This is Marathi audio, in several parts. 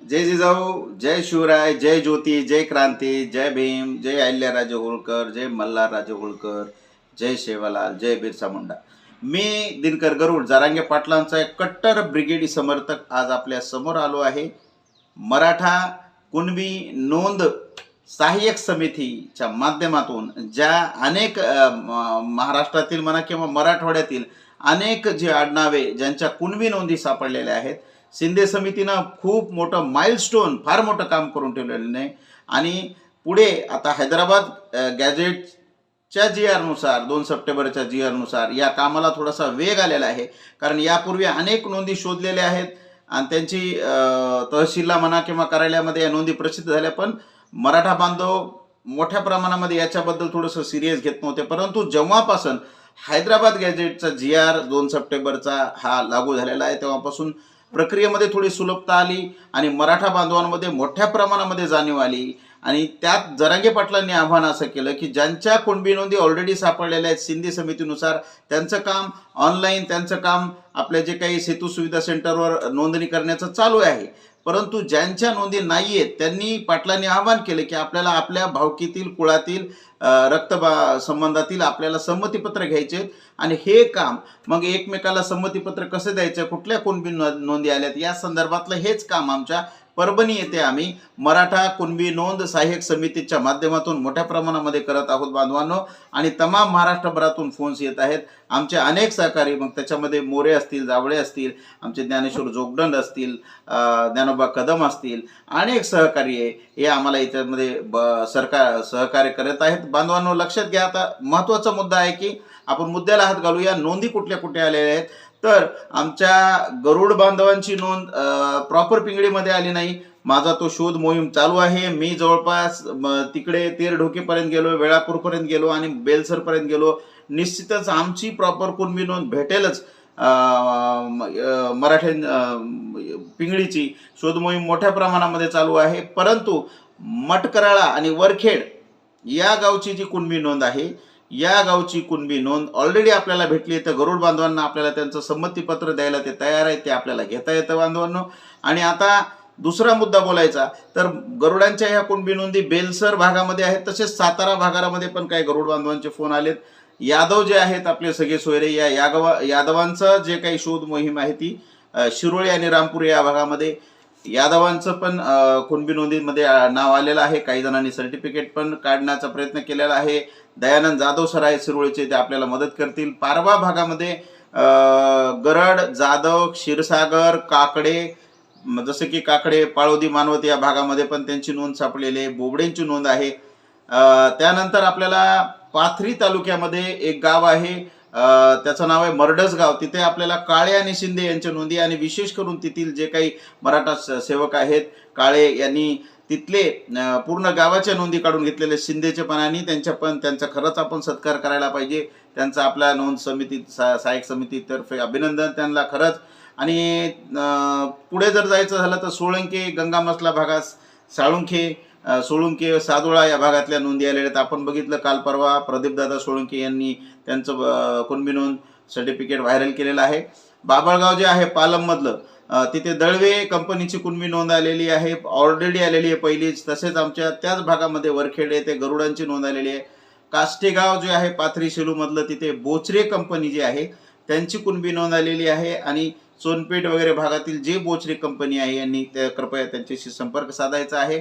जय जिजाऊ जय शिवराय जय ज्योती जय क्रांती जय भीम जय अहिल्याराजे होळकर जय मल्हारराजे होळकर जय शेवालाल जय बिरसा मुंडा. मी दिनकर गरुड जारांगे पाटलांचा एक कट्टर ब्रिगेडी समर्थक आज आपल्यासमोर आलो आहे. मराठा कुणबी नोंद सहाय्यक समितीच्या माध्यमातून ज्या अनेक महाराष्ट्रातील म्हणा किंवा मराठवाड्यातील अनेक जे आडनावे ज्यांच्या कुणबी नोंदी सापडलेल्या आहेत शिंदे समितीनं खूप मोठं माइलस्टोन फार मोठं काम करून ठेवलेलं आहे आणि पुढे आता हैदराबाद गॅजेटच्या जी आरनुसार दोन सप्टेंबरच्या जी आरनुसार या कामाला थोडासा वेग आलेला आहे. कारण यापूर्वी अनेक नोंदी शोधलेल्या आहेत आणि त्यांची तहसीलला म्हणा किंवा कार्यालयामध्ये या नोंदी प्रसिद्ध झाल्या. पण मराठा बांधव मोठ्या प्रमाणामध्ये याच्याबद्दल थोडंसं सिरियस घेत नव्हते. परंतु जेव्हापासून हैदराबाद गॅजेटचा जी आर दोन सप्टेंबरचा हा लागू झालेला आहे तेव्हापासून प्रक्रियेमध्ये थोडी सुलभता आली आणि मराठा बांधवांमध्ये मोठ्या प्रमाणामध्ये जाणीव आली. आणि त्यात जरांगे पाटलांनी आव्हान असं केलं की ज्यांच्या कुणबी नोंदी ऑलरेडी सापडलेल्या आहेत सिंधी समितीनुसार त्यांचं काम ऑनलाईन त्यांचं काम आपल्या जे काही सेतू सुविधा सेंटरवर नोंदणी करण्याचं चालू आहे. परंतु ज्यांच्या नोंदी नाही आहेत त्यांनी पाटलांनी आवाहन केले की आपल्याला आपल्या भावकीतील कुळातील रक्तबा रक्त संबंधातील आपल्याला संमतीपत्र घ्यायचे आणि हे काम मग एकमेकाला संमतीपत्र कसं द्यायचं कुठल्या कोणबी नोंदी आल्यात या संदर्भातलं हेच काम आमच्या परभणी येथे आम्ही मराठा कुणबी नोंद सहाय्यक समितीच्या माध्यमातून मोठ्या प्रमाणामध्ये करत आहोत बांधवांनो. आणि तमाम महाराष्ट्रभरातून फोन्स येत आहेत. आमचे अनेक सहकारी मग त्याच्यामध्ये मोरे असतील जावळे असतील आमचे ज्ञानेश्वर जोगदंड असतील ज्ञानोबा कदम असतील अनेक सहकारी आहे. हे आम्हाला याच्यामध्ये ब सरकार सहकार्य करत आहेत. बांधवांनो लक्षात घ्या आता. महत्त्वाचा मुद्दा आहे की आपण मुद्द्याला हात घालूया. नोंदी कुठल्या कुठे आलेल्या आहेत? तर आमच्या गरुड बांधवांची नोंद प्रॉपर पिंगळीमध्ये आली नाही. माझा तो शोध मोहीम चालू आहे. मी जवळपास तिकडे तेर ढोकेपर्यंत गेलो वेळापूरपर्यंत गेलो आणि बेलसरपर्यंत गेलो. निश्चितच आमची प्रॉपर कुणबी नोंद भेटेलच अं, मराठी पिंगळीची. शोध मोहीम मोठ्या प्रमाणामध्ये चालू आहे. परंतु मटकराळा आणि वरखेड या गावची जी कुणबी नोंद आहे या गावची कुणबी नोंद ऑलरेडी आपल्याला भेटली तर गरुड बांधवांना आपल्याला त्यांचं संमतीपत्र द्यायला ते तयार आहे ते आपल्याला घेता येतं बांधवांनो. आणि आता दुसरा मुद्दा बोलायचा. तर गरुडांच्या ह्या कुणबी नोंदी बेलसर भागामध्ये आहेत. तसेच सातारा भागामध्ये पण काही गरुड बांधवांचे फोन आलेत. यादव जे आहेत आपले सगळे सोयरे या यागवा यादवांचं जे काही शोध मोहीम आहे ती शिरोळी आणि रामपूर या भागामध्ये यादवांचं पण कुणबी नोंदीमध्ये नाव आलेलं आहे. काही जणांनी सर्टिफिकेट पण काढण्याचा प्रयत्न केलेला आहे. दयानंद जाधव सर आहे शिरोळीचे ते आपल्याला मदत करतील. पारवा भागामध्ये गरड जाधव क्षीरसागर काकडे जसं की काकडे पाळोदी मानवत या भागामध्ये पण त्यांची नोंद सापडलेली आहे. बोबडेंची नोंद आहे. त्यानंतर आपल्याला पाथरी तालुक्यामध्ये एक गाव आहे. त्याचं नाव आहे मर्डसगाव तिथे आपल्याला काळे आणि शिंदे यांच्या नोंदी आणि विशेष करून तेथील जे काही मराठा स- सेवक आहेत काळे यांनी तिथले पूर्ण गावाच्या नोंदी काढून घेतलेले शिंदेचे पण आणि त्यांच्या पण त्यांचा खरंच आपण सत्कार करायला पाहिजे. त्यांचा आपल्या नोंद समिती सा सहाय्यक समितीतर्फे अभिनंदन त्यांना खरंच. आणि पुढे जर जायचं झालं तर सोळंके गंगामसला भागास साळुंखे सोळुंके सादोळा या भागातल्या नोंदी आलेल्या आहेत. आपण बघितलं काल परवा प्रदीपदादा सोळुंके यांनी त्यांचं कुणबी नोंद सर्टिफिकेट व्हायरल केलेलं आहे. बाबळगाव जे आहे पालममधलं तिथे दळवे कंपनीची कुणबी नोंद आलेली आहे. ऑलरेडी आलेली आहे पहिलीच तसेच आमच्या त्याच भागामध्ये वरखेड येथे गरुडांची नोंद आलेली आहे. काष्टेगाव जे आहे पाथरी शेलूमधलं तिथे बोचरे कंपनी जी आहे त्यांची कुणबी नोंद आलेली आहे. आणि सोनपेठ वगैरे भागातील जे बोचरे कंपनी आहे यांनी त्या कृपया त्यांच्याशी संपर्क साधायचा आहे.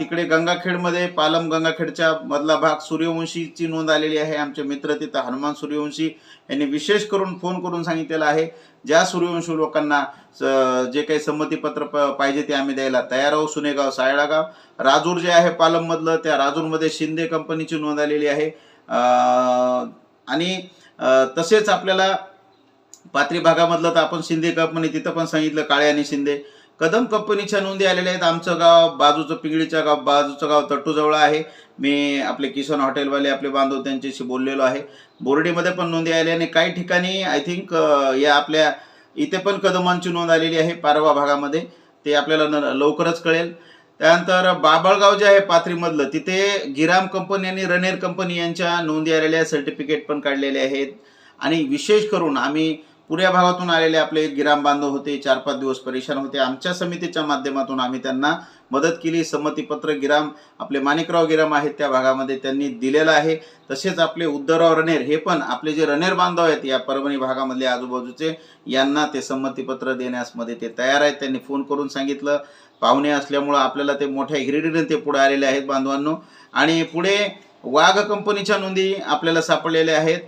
तिकडे गंगाखेडमध्ये पालम गंगाखेडच्या मधला भाग सूर्यवंशीची नोंद आलेली आहे. आमचे मित्र तिथं हनुमान सूर्यवंशी यांनी विशेष करून फोन करून सांगितलेला आहे. ज्या सूर्यवंशी लोकांना स- जे काही संमतीपत्र प- पाहिजे ते आम्ही द्यायला तयार आहोत. सुनेगाव सायळागाव. राजूर जे आहे पालममधलं त्या राजूरमध्ये शिंदे कंपनीची नोंद आलेली आहे. आणि तसेच आपल्याला पात्री भागामधलं तर आपण शिंदे कंपनी तिथं पण सांगितलं काळे आणि शिंदे. कदम कंपनीच्या नोंदी आलेल्या आहेत. आमचं गाव बाजूचं पिंगळीचं गाव बाजूचं गाव तट्टूजवळ आहे. मी आपले किसन हॉटेलवाले आपले बांधव त्यांच्याशी बोललेलो आहे. बोर्डीमध्ये पण नोंदी आल्या आणि काही ठिकाणी आय थिंक या आपल्या इथे पण कदमांची नोंद आलेली आहे पारवा भागामध्ये. ते आपल्याला न- लवकरच कळेल. त्यानंतर बाबळगाव जे आहे पाथरीमधलं तिथे गिराम कंपनी आणि रनेर कंपनी यांच्या नोंदी आलेल्या सर्टिफिकेट पण काढलेले आहेत. आणि विशेष करून आम्ही पुण्या भागातून आलेले आपले गिराम बांधव होते चार पाच दिवस परेशान होते. आमच्या समितीच्या माध्यमातून आम्ही त्यांना मदत केली. संमतीपत्र गिराम आपले माणिकराव गिराम आहेत त्या भागामध्ये त्यांनी दिलेलं आहे. तसेच आपले उद्धवराव रणेर हे पण आपले जे रणेर बांधव आहेत या परभणी भागामधले आजूबाजूचे यांना ते संमतीपत्र देण्यास मध्ये ते तयार आहेत. त्यांनी फोन करून सांगितलं. पाहुणे असल्यामुळं आपल्याला ते मोठ्या हिरिडीने ते पुढे आलेले आहेत बांधवांनो. आणि पुढे वाघ कंपनीच्या नोंदी आपल्याला सापडलेल्या आहेत.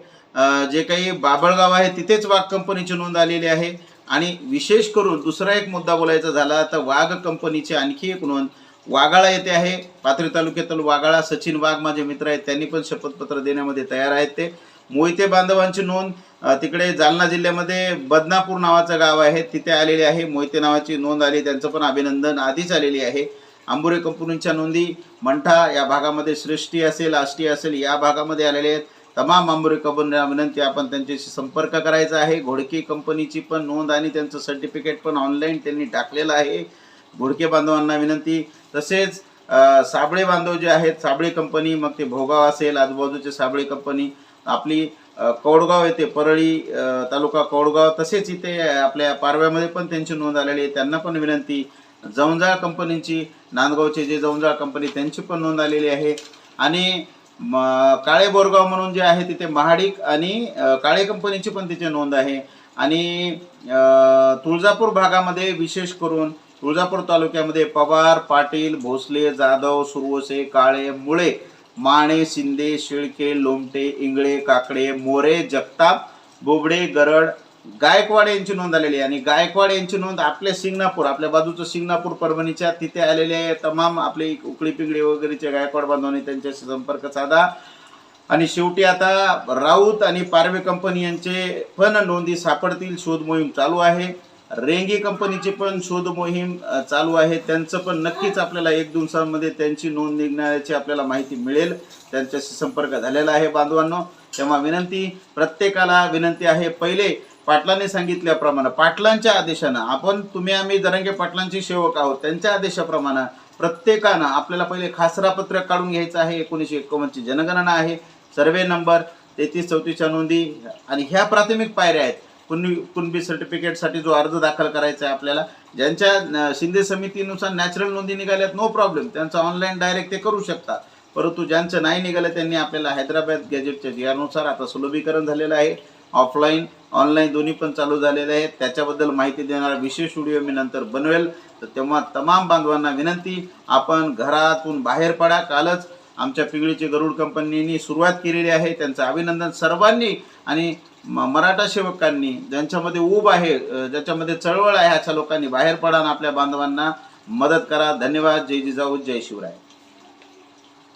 जे काही बाबळगाव आहे तिथेच वाघ कंपनीची नोंद आलेली आहे. आणि विशेष करून दुसरा एक मुद्दा बोलायचा झाला तर वाघ कंपनीची आणखी एक नोंद. वाघाळा येथे आहे. पाथरी तालुक्यातील वाघाळा सचिन वाघ माझे मित्र आहेत त्यांनी पण शपथपत्र देण्यामध्ये तयार आहेत ते. मोहिते बांधवांची नोंद तिकडे जालना जिल्ह्यामध्ये बदनापूर नावाचं गाव आहे तिथे आलेले आहे. मोहिते नावाची नोंद आली त्यांचं पण अभिनंदन आधीच आलेली आहे. आंबुरे कंपनीच्या नोंदी मंठा या भागामध्ये सृष्टी असेल आष्टी असेल या भागामध्ये आलेले आहेत. तमाम आंबोरी कंपनीला विनंती आपण त्यांच्याशी संपर्क करायचा आहे. घोडके कंपनीची पण नोंद आणि त्यांचं सर्टिफिकेट पण ऑनलाईन त्यांनी टाकलेलं आहे. घोडके बांधवांना विनंती. तसेच साबळे बांधव जे आहेत साबळे कंपनी मग ते भोगाव असेल आजूबाजूचे साबळे कंपनी आपली कौडगाव येथे परळी तालुका कौडगाव तसेच इथे आपल्या पारव्यामध्ये पण त्यांची नोंद आलेली आहे. त्यांना पण विनंती. जवंजाळ कंपनीची नांदगावचे जे जवंजाळ कंपनी त्यांची पण नोंद आलेली आहे. आणि म काळे बोरगाव म्हणून जे आहे तिथे महाडिक आणि काळे कंपनीची पण तिथे नोंद आहे. आणि तुळजापूर भागामध्ये विशेष करून तुळजापूर तालुक्यामध्ये पवार पाटील भोसले जाधव सुरवसे काळे मुळे माणे शिंदे शिळके लोमटे इंगळे काकडे मोरे जगताप बोबडे गरड गायकवाड यांची नोंद आलेली आहे. आणि गायकवाड यांची नोंद आपल्या सिंगणापूर आपल्या बाजूचं सिंगणापूर परभणीच्या तिथे आलेले तमाम आपले उकळी पिंगळी वगैरेचे गायकवाड बांधवांनी त्यांच्याशी संपर्क साधा. आणि शेवटी आता राऊत आणि पारवे कंपनी यांचे पण नोंदी सापडतील शोध मोहीम चालू आहे. रेंगी कंपनीची पण शोध मोहीम चालू आहे. त्यांचं पण नक्कीच आपल्याला एक दिवसांमध्ये त्यांची नोंद निघण्याची आपल्याला माहिती मिळेल. त्यांच्याशी संपर्क झालेला आहे बांधवांनो. तेव्हा विनंती प्रत्येकाला विनंती आहे पहिले पाटलांनी सांगितल्याप्रमाणे पाटलांच्या आदेशानं आपण तुम्ही आम्ही दरंगे पाटलांचे सेवक आहोत त्यांच्या आदेशाप्रमाणे प्रत्येकानं आपल्याला पहिले खासरा पत्रक काढून घ्यायचं आहे एकोणीसशे एकोणची जनगणना आहे सर्वे नंबर तेहतीस चौतीसच्या नोंदी आणि ह्या प्राथमिक पायऱ्या आहेत. कुणबी कुणबी सर्टिफिकेटसाठी जो अर्ज दाखल करायचा आहे आपल्याला ज्यांच्या शिंदे समितीनुसार नॅचरल नोंदी निघाल्यात नो प्रॉब्लेम त्यांचं ऑनलाईन डायरेक्ट ते करू शकतात. परंतु ज्यांचं नाही निघालं त्यांनी आपल्याला हैदराबाद गॅजेटच्या यानुसार आता सुलभीकरण झालेलं आहे. ऑफलाईन ऑनलाईन दोन्ही पण चालू झालेले आहेत. त्याच्याबद्दल माहिती देणारा विशेष व्हिडिओ मी नंतर बनवेल. तर तेव्हा तमाम बांधवांना विनंती आपण घरातून बाहेर पडा. कालच आमच्या पिंगळीची गरुड कंपनीने सुरुवात केलेली आहे. त्यांचं अभिनंदन सर्वांनी आणि म- मराठा सेवकांनी ज्यांच्यामध्ये ऊब आहे ज्याच्यामध्ये चळवळ आहे अशा लोकांनी बाहेर पडा आणि आपल्या बांधवांना मदत करा. धन्यवाद. जय जिजाऊ जय शिवराय.